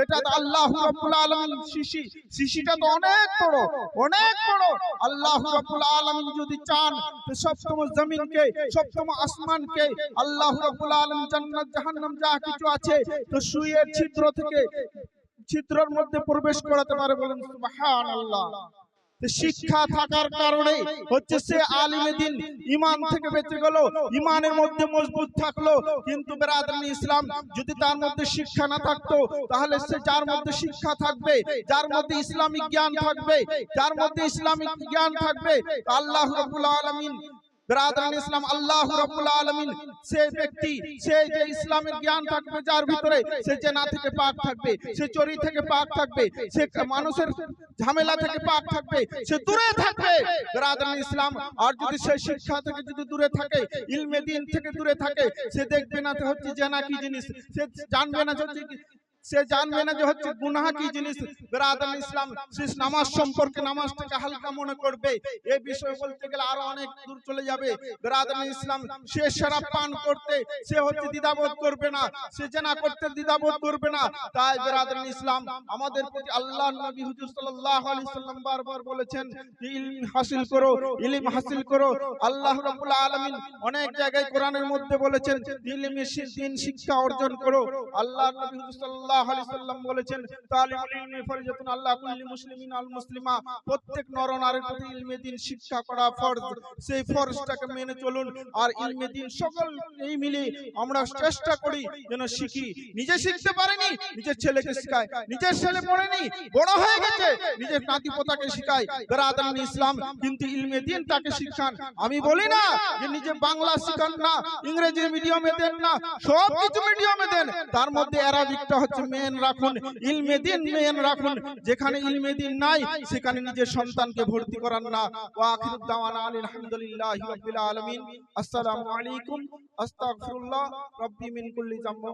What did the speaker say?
এটা তো আল্লাহ রাব্বুল আলামিন শিশি। শিশিটা তো অনেক বড় অনেক বড়। আল্লাহ রাব্বুল আলামিন যদি চান তো সপ্তম জমিনকে, সপ্তম আসমানকে, আল্লাহ রাব্বুল আলামিন জান্নাত, জাহান্নাম যা কিছু আছে, তো সুইয়ের ছিদ্র থেকে, ছিদ্রের মধ্যে প্রবেশ করাতে পারে বলেন সুবহানাল্লাহ। শিক্ষা থাকার কারণে হচ্ছে সে আলিমে দিন ইমান থেকে বেঁচে গেল ইমানের মধ্যে মজবুত থাকল কিন্তু বেরাদানি ইসলাম যদি তার মধ্যে শিক্ষা না থাকতো তাহলে সে যার মধ্যে শিক্ষা থাকবে যার মধ্যে ইসলামিক জ্ঞান থাকবে যার মধ্যে ইসলামিক জ্ঞান থাকবে আল্লাহ রাব্বুল আলামিন বেরাদান ইসলাম আল্লাহ রাব্বুল আলামিন সে ব্যক্তি সে যে ইসলামের জ্ঞান থাকবে যার ভিতরে, সে জেনা থেকে পাক থাকবে, সে থেকে পাক থাকবে, সে মানুষের ঝামেলা থেকে পাক থাকবে, সে দূরে থাকবে। ইসলাম, আর যদি সে শিক্ষা থেকে যদি দূরে থাকে, ইলমে দিন থেকে দূরে থাকে, সে দেখবে না হচ্ছে জেনা কি জিনিস, সে জানবে না হচ্ছে সে জানবে না যে হচ্ছে গুনাহ কি জিনিস? বেরাদান ইসলাম, সে নামাজ সম্পর্কে নামাজটাকে হালকা মনে করবে। এই বিষয়ে বলতে গেলে আরও অনেক দূর চলে যাবে। বেরাদান ইসলাম, সে শরাব পান করতে, সে হচ্ছে দ্বিধাবোধ করবে না, সে জেনা করতে দ্বিধাবোধ করবে না। তাই বেরাদান ইসলাম আমাদের প্রতি আল্লাহ নবী হুজুর সাল্লাল্লাহু আলাইহি সাল্লাম বারবার বলেছেন ইলম হাসিল করো, ইলম হাসিল করো। আল্লাহ রাব্বুল আলামিন অনেক জায়গায় কোরআনের মধ্যে বলেছেন, ইলমে দিন শিক্ষা অর্জন করো। আল্লাহ নবী হুজুর সাল্লাল্লাহু আমি বলি না নিজে বাংলা শিখান না, ইংরেজি মিডিয়ামে দেন না সব কিছু মিডিয়ামে দেন। তার মধ্যে হচ্ছে মেন রাখুন, ইলমে মেন রাখুন, যেখানে ইলমে দিন নাই, সেখানে নিজের সন্তানকে ভর্তি করান না। ওয়া আখিরুদ দাওয়ানা আলহামদুলিল্লাহি রাব্বিল আলামিন। আসসালামু আলাইকুম, আস্তাগফিরুল্লাহ, রব্বি মিন কুল্লি জামবি